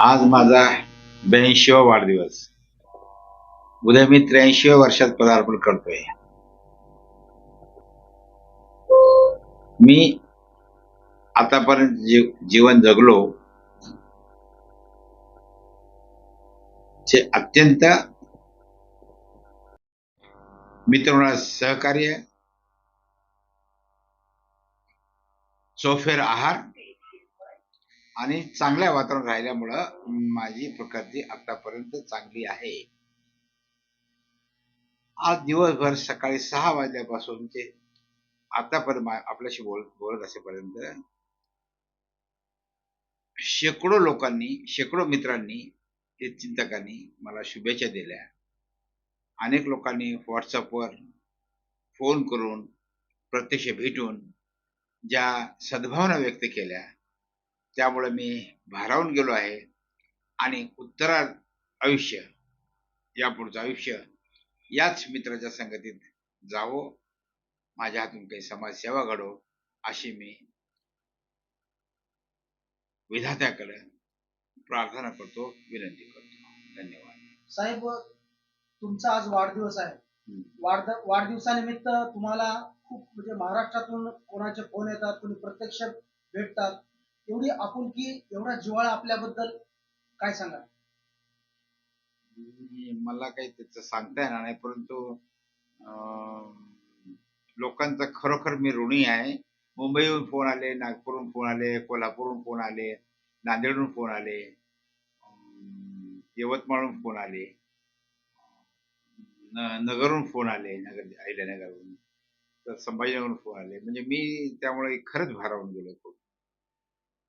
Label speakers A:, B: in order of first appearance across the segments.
A: आज माझा ब्याऐंशीवा वाढदिवस. उद्या मी त्र्याऐंशीव्या वर्षात पदार्पण करतोय. मी आतापर्यंत जी- जीवन जगलो ते अत्यंत मित्रांना सहकार्य चौफेर आहार आणि चांगल्या वातावरण राहिल्यामुळं माझी प्रकृती आतापर्यंत चांगली आहे. आज दिवसभर सकाळी सहा वाजल्यापासून ते आतापर्यंत आपल्याशी बोल बोलत असेपर्यंत शेकडो लोकांनी शेकडो मित्रांनी हे चिंतकांनी मला शुभेच्छा दिल्या. अनेक लोकांनी व्हॉट्सअपवर फोन करून प्रत्यक्ष भेटून ज्या सद्भावना व्यक्त केल्या त्यामुळे मी भारावून गेलो आहे. आणि उत्तरा आयुष्य यापुढचं आयुष्य याच मित्राच्या संगतीत जावो. माझ्या हातून काही समाजसेवा घडो अशी मी विधात्याकडे प्रार्थना करतो विनंती करतो. धन्यवाद.
B: साहेब तुमचा आज वाढदिवस आहे. वाढदिवसानिमित्त तुम्हाला खूप म्हणजे महाराष्ट्रातून कोणाचे फोन येतात कोणी प्रत्यक्ष भेटतात. एवढी आपुलकी एवढा जिव्हाळा आपल्याबद्दल काय सांगा
A: मला काही त्याच सांगता येणार नाही परंतु अं, लोकांचा खरोखर मी ऋणी आहे. मुंबईहून फोन आले नागपूरहून फोन आले कोल्हापूरहून फोन आले नांदेडहून फोन आले यवतमाळहून फोन आले नगरहून फोन आले नगर अहिल्यानगरहून तर संभाजीनगरहून फोन आले. म्हणजे मी त्यामुळे खरंच भारावून गेलो खूप.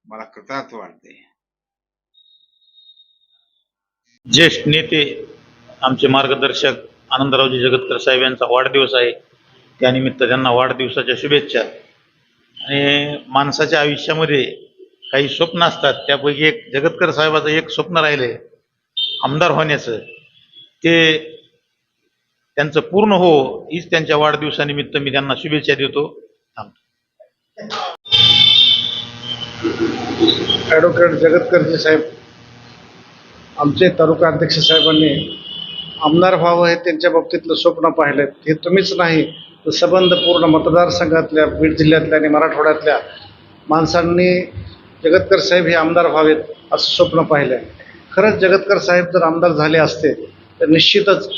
A: मला कृतार्थ वाटते
C: ज्येष्ठ नेते आमचे मार्गदर्शक आनंदरावजी जगतकर साहेब यांचा वाढदिवस आहे. त्यानिमित्त त्यांना वाढदिवसाच्या शुभेच्छा. आणि माणसाच्या आयुष्यामध्ये काही स्वप्न असतात त्यापैकी एक जगतकर साहेबाचं एक स्वप्न राहिले आमदार होण्याचं. ते त्यांचं पूर्ण हो हीच त्यांच्या वाढदिवसानिमित्त मी त्यांना शुभेच्छा देतो. थांबतो
D: ॲडव्होकेट जगतकरजी साहेब आमचे तालुका अध्यक्ष साहेबांनी आमदार व्हावं हे त्यांच्या बाबतीतलं स्वप्न पाहिलं हे तुम्हीच नाही तर संबंध पूर्ण मतदारसंघातल्या बीड जिल्ह्यातल्या आणि मराठवाड्यातल्या माणसांनी जगतकर साहेब हे आमदार व्हावेत असं स्वप्न पाहिलं आहे खरंच जगतकर साहेब जर आमदार झाले असते तर निश्चितच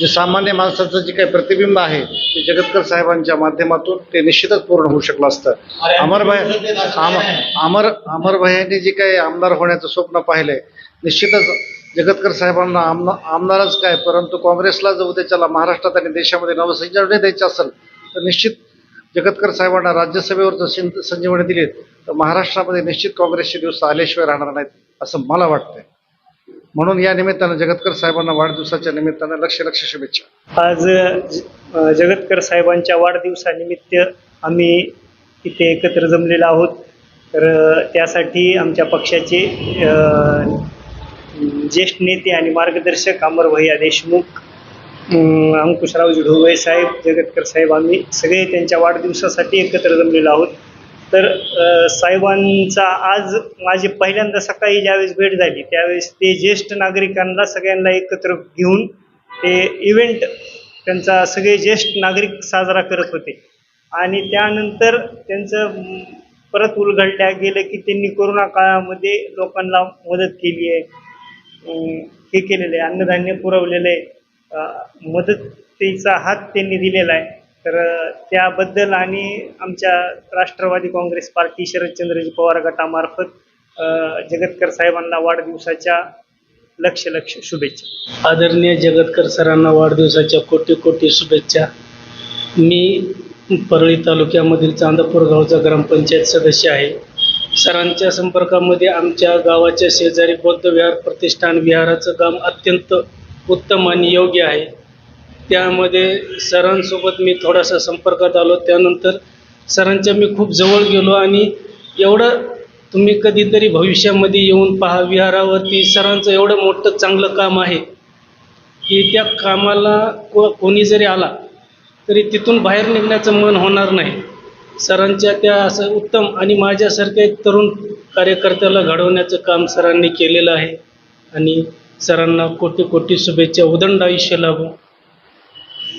D: जे सामान्य माणसाचं जे काही प्रतिबिंब आहे ते जगतकर साहेबांच्या माध्यमातून ते निश्चितच पूर्ण होऊ शकलं असतं. अमरभाई आम अमर अमरभाईंनी जे काही आमदार होण्याचं स्वप्न पाहिलंय निश्चितच जगतकर साहेबांना आमना आमदारच काय परंतु काँग्रेसला जर उद्याच्याला महाराष्ट्रात आणि देशामध्ये नवसंजीवनी द्यायची असेल तर निश्चित जगतकर साहेबांना राज्यसभेवर जर सिं- संजीवनी दिली तर महाराष्ट्रामध्ये निश्चित काँग्रेसचे दिवस आल्याशिवाय राहणार नाहीत असं मला वाटतंय. म्हणून या निमित्तानं जगतकर साहेबांना वाढदिवसाच्या निमित्तानं लक्ष लक्ष शुभेच्छा.
E: आज जगतकर साहेबांच्या वाढदिवसानिमित्त आम्ही इथे एकत्र जमलेलो आहोत. तर त्यासाठी आमच्या पक्षाचे ज्येष्ठ नेते आणि मार्गदर्शक अमर भैया देशमुख अंकुशरावजी ढोबळे साहेब जगतकर साहेब आम्ही सगळे त्यांच्या वाढदिवसासाठी एकत्र जमलेलो आहोत. तर साहेबांचा आज माझी पहिल्यांदा सकाळी ज्यावेळेस भेट झाली त्यावेळेस ते ज्येष्ठ नागरिकांना सगळ्यांना एकत्र घेऊन ते इव्हेंट त्यांचा सगळे ज्येष्ठ नागरिक साजरा करत होते. आणि त्यानंतर त्यांचं परत उलगडल्या गेलं की त्यांनी कोरोना काळामध्ये लोकांना मदत केली आहे. हे केलेलं आहे अन्नधान्य पुरवलेलं आहे. मदतीचा हात त्यांनी दिलेला आहे. तर त्याबद्दल आणि आमच्या राष्ट्रवादी काँग्रेस पार्टी शरदचंद्रजी पवार गटामार्फत जगतकर साहेबांना वाढदिवसाच्या लक्ष लक्ष शुभेच्छा.
F: आदरणीय जगतकर सरांना वाढदिवसाच्या कोटी कोटी शुभेच्छा. मी परळी तालुक्यामधील चांदापूर गावचा ग्रामपंचायत सदस्य आहे. सरांच्या संपर्कामध्ये आमच्या गावाच्या शेजारी बौद्ध विहार प्रतिष्ठान विहाराचं काम अत्यंत उत्तम आणि योग्य आहे. त्यामध्ये सरांसोबत मी थोडासा संपर्कात आलो. त्यानंतर सरांच्या मी खूप जवळ गेलो आणि एवढं तुम्ही कधीतरी भविष्यामध्ये येऊन पहा विहारावरती सरांचं एवढं मोठं चांगलं काम आहे की त्या कामाला को कोणी जरी आला तरी तिथून बाहेर निघण्याचं मन होणार नाही. सरांच्या त्या असं उत्तम आणि माझ्यासारख्या एक तरुण कार्यकर्त्याला घडवण्याचं काम सरांनी केलेलं आहे. आणि सरांना कोटी कोटी शुभेच्छा. उदंड आयुष्य लाभो.